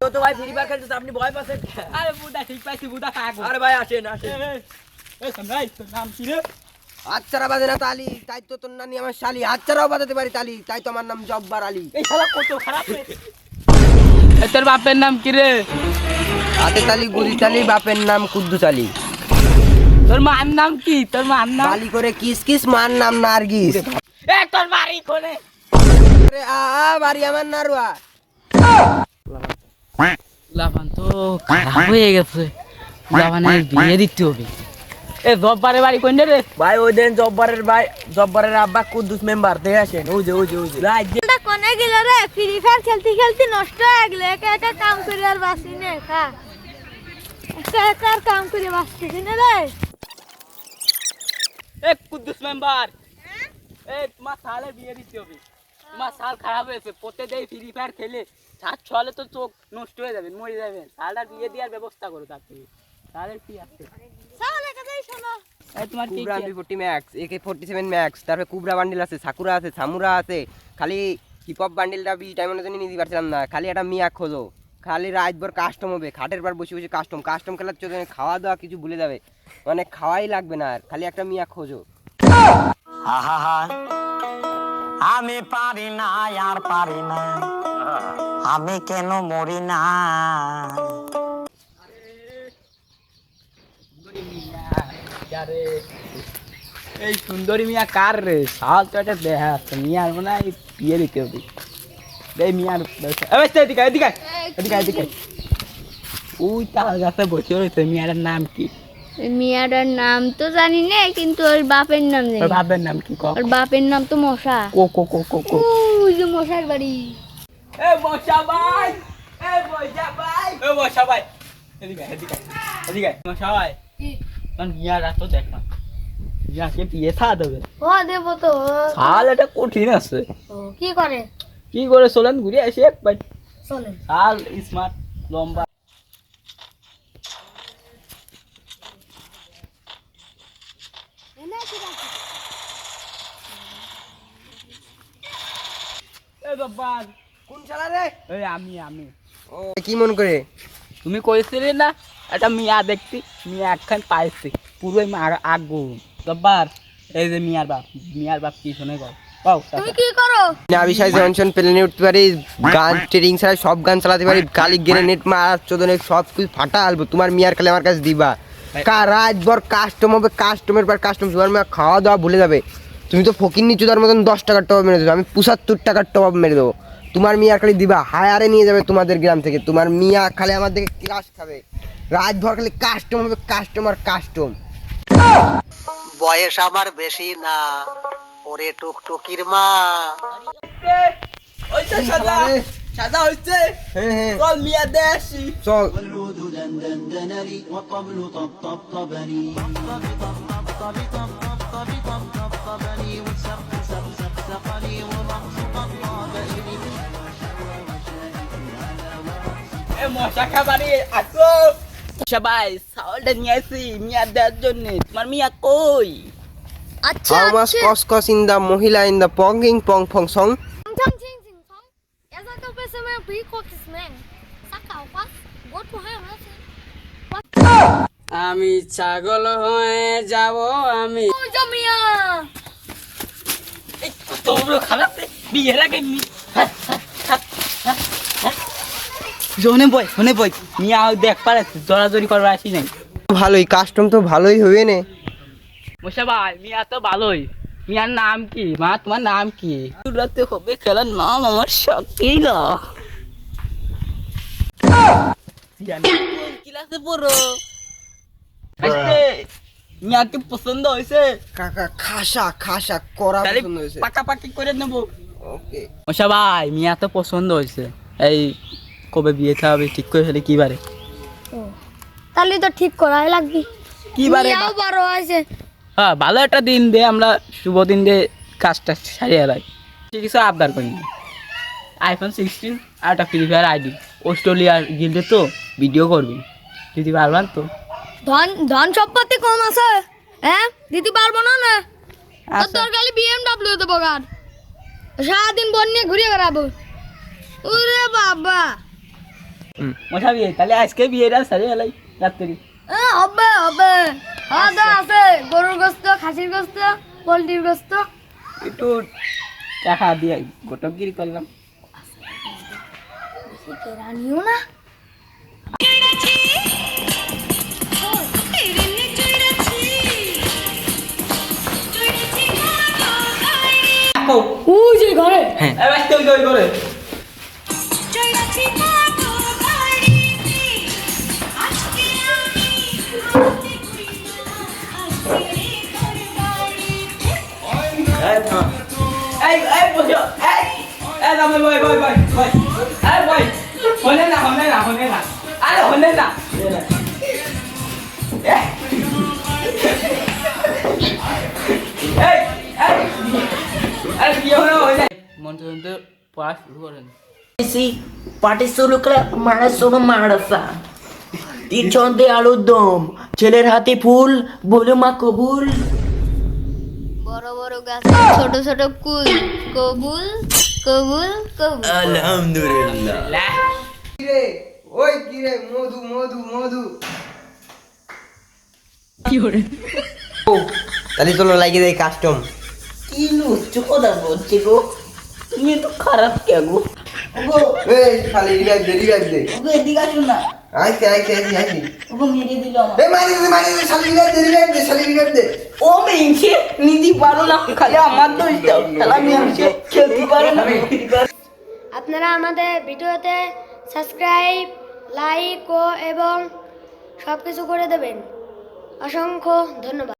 তো তো ভাই ফ্রি ফায়ার খেলতে আপনি ভয় পাচ্ছেন। আরে বুদা ঠিক পাইছি বুদা থাকব আরে ভাই আসেন আসেন। এই সামরাই তোর নাম কি রে? হাতছাড়া বাজে না তালি তাই তো তোর নানি আমার শালি। হাতছাড়াও বাজাতে পারি তালি তাই তো আমার নাম জব্বার আলী। এই শালা কত খারাপ তোর বাপের নাম কি রে? হাতে তালি গুলি তালি বাপের নাম কুদ্দু চালি তোর মার নাম কি? তোর মার নাম? বালি করে কিস কিস মার নাম নার্গিস। এ তোর বাড়ি কোনে? আরে আ আ, বাড়ি আমার নারুয়া লাভান তো খারাপ হয়ে গেছে। লাভানের বিয়ে দিতে হবে। এ জব্বারে বাড়ি কোন রে? ভাই ওই দিন জব্বারের ভাই জব্বারের আব্বা কুদ্দুস মেম্বার দেখে আসেন। ওই যে ওই যে ওই যে। কোনে গেল রে? ফ্রি ফায়ার খেলতে খেলতে নষ্ট হয়ে গেল। একা একা কাম করে আর বাঁচি না একা একা একা আর কাম করে বাঁচতেছি না রে। এ কুদ্দুস মেম্বার এ তোমার সালে বিয়ে দিতে হবে। তোমার সাল খারাপ হয়েছে প্রত্যেক ফ্রি ফায়ার খেলে। সাত ছলে তো চোখ নষ্ট হয়ে যাবে মরে যাবে। সালটার বিয়ে দেওয়ার ব্যবস্থা করো তার থেকে। তাহলে কি আছে? তাহলে কথাই শোনো এ তোমার কি কুবরা ফোর্টি ম্যাক্স একে ফোর্টি সেভেন ম্যাক্স তারপরে কুবরা বান্ডিল আছে সাকুরা আছে সামুরা আছে। খালি হিপ হপ বান্ডিলটা বি টাইমের জন্য নিতে পারছিলাম না। খালি একটা মিয়া খোঁজো খালি রাতভর কাস্টম হবে খাটের পর বসে বসে কাস্টম কাস্টম খেলার জন্য খাওয়া দাওয়া কিছু ভুলে যাবে। মানে খাওয়াই লাগবে না আর খালি একটা মিয়া খোঁজো। আহা আমি পারি না আর পারি না। আমি কেন মরি না? এই সুন্দরী মিয়া কার রে? সাল তো একটা দেখা যাচ্ছে মিয়ার মনে হয় বিয়ে দিতে হবে। এই মিয়ার এদিকে এদিকে এদিকে এদিকে ওই তার কাছে বসে রয়েছে মিয়ার নাম কি? মিয়াটার নাম তো জানি না কিন্তু ওর বাপের নাম ওর জানি বাপের নাম কি ক ওর বাপের নাম তো মশা। কো কো কো কো কো। ওই যে মশার বাড়ি। এ মশা ভাই এ মশা ভাই। এ মশা ভাই। এদিকে এদিকে এদিকে মশা ভাই। কারণ মিয়ার তো দেখ না। মিয়াকে বিয়ে থা দেবে ও দেবো তো। এটা কঠিন আছে। কি করে? কি করে চলেন ঘুরে আসি একবার চলে সাল স্মার্ট লম্বা। কোন শালা রে? এই আমি আমি। ও কি মন করে? তুমি কইছিলে না একটা মিয়া দেখছি মিয়া একখান পাইছি পুরোই আগু। জব্বার এই যে মিয়ার বাপ মিয়ার বাপ কি শুনে গো তুমি কি করো? না বিষয় জনসন প্লেনে উঠতে পারি গান ছাড়া সব গান চালাতে পারি কালি গ্রেনেড মার চোদনে সব কিছু ফাটা আলবো। তোমার মিয়ার খালি আমার কাছে দিবা। কা রাতভর কাস্টম হবে কাস্টমের পর কাস্টম তোমার মিয়া খাওয়া দাওয়া ভুলে যাবে। তুমি তো ফকির নিচুদার মতন দশ টাকার টপ মেরে দেবো আমি পঁচাত্তর টাকার টপ মেরে দেবো। তোমার মিয়ার খালি দিবা হায়ারে নিয়ে যাবে তোমাদের গ্রাম থেকে। তোমার মিয়া খালি আমার দিকে ক্লাস খাবে। রাতভর খালি কাস্টম হবে কাস্টমার কাস্টম বয়স আমার বেশি না ওরে টুকটুকির মা। ওই তো সাদা সাদা হইছে? হ্যাঁ হ্যাঁ। চল মিয়া দেশি। চল। এ মশা খাবারে আসো সবাই চাউলটা নিয়ে আসি মিয়া দেওয়ার জন্য তোমার মিয়া কই আচ্ছা How much আচ্ছা cost cost in the Mohila in the Ponging Pong Pong song? Tang ching ching song. Esa to pesa me pi ko kismen. Saka pas. Got to have us. আমি ছাগল হয়ে যাব আমি Oh jamia. তোমরা খারাপ বিয়ের আগে জনে বই শোনে বই। মিয়া দেখ পারে জড়াজড়ি করবার আসি নাই। ভালোই কাস্টম তো ভালোই হবে না। মশা ভাই মিয়া তো ভালোই। মিয়ার নাম কি? মা তোমার নাম কি? রাতে হবে খেলার নাম আমার শকিল ক্লাসে পড়ো মিয়াকে পছন্দ হয়েছে? কাকা খাসা খাসা করা পছন্দ হয়েছে। পাকাপাকি করে নেব। ওকে। মশা ভাই মিয়া তো পছন্দ হয়েছে। এই কবে বিয়েতে হবে ঠিক করে ফেলে কি বারে? তাহলে তো ঠিক করাই লাগবে। কি বারে মিয়াও বড় হয়েছে। হ্যাঁ ভালো একটা দিন দে আমরা শুভ দিন দে কাজটা সারিয়ে লাই কিছু আবদার করিনি আইফোন সিক্সটিন আর একটা ফ্রি ফায়ার আইডি অস্ট্রেলিয়ার গিল্ডে তো ভিডিও করবি। দিদি পারবেন তো ধন ধন সম্পত্তি কম আছে। হ্যাঁ দিতে পারব না না? তোর খালি বিএমডব্লিউ দেবো গান সারাদিন বন নিয়ে ঘুরে বেড়াবো। ওরে বাবা। মশা বিয়ে তাহলে আজকে বিয়েটা সারে এলাই রাত্রি। হবে হবে। খাওয়া আছে গরুর গোস্ত খাসির গোস্ত পোলট্রির গোস্ত। একটু টাকা দিয়ে গোটকগিরি করলাম। রানিও না। ওই যে ঘরে। এই বসো। এই এই দামে বই বই বই বই এই বই হনে না হনে না হনে না। আরে হনে না। পড়া শুরু করেন পাটি শুরু করে মারা শুরু মারাসা তিনচন্দে আলুর দম ছেলের হাতে ফুল বলে মা কবুল বড় বড় গাছ ছোট ছোট কুল কবুল কবুল কবুল আলহামদুলিল্লাহ কিরে ওই কিরে মধু মধু মধু তাহলে চলো লাগিয়ে দেয় কাস্টম কি লুচ্ছ কথা বলছি গো তুমি তো খারাপ কে গো? ওগো এই খালি রিভাইভ দে রিভাইভ দে ওগো এদিকে আসো না। আইছে আইছে আইছে আইছে ওগো মেরে দিল আমার এই মারি দে মারি দে শালি রিভাইভ দে রিভাইভ শালি রিভাইভ দে ও পারো না খালি আমার দোষ দাও। খেলা মেংছে খেলতে পারো না আপনারা আমাদের ভিডিওতে সাবস্ক্রাইব লাইক ও এবং সব কিছু করে দেবেন। অসংখ্য ধন্যবাদ।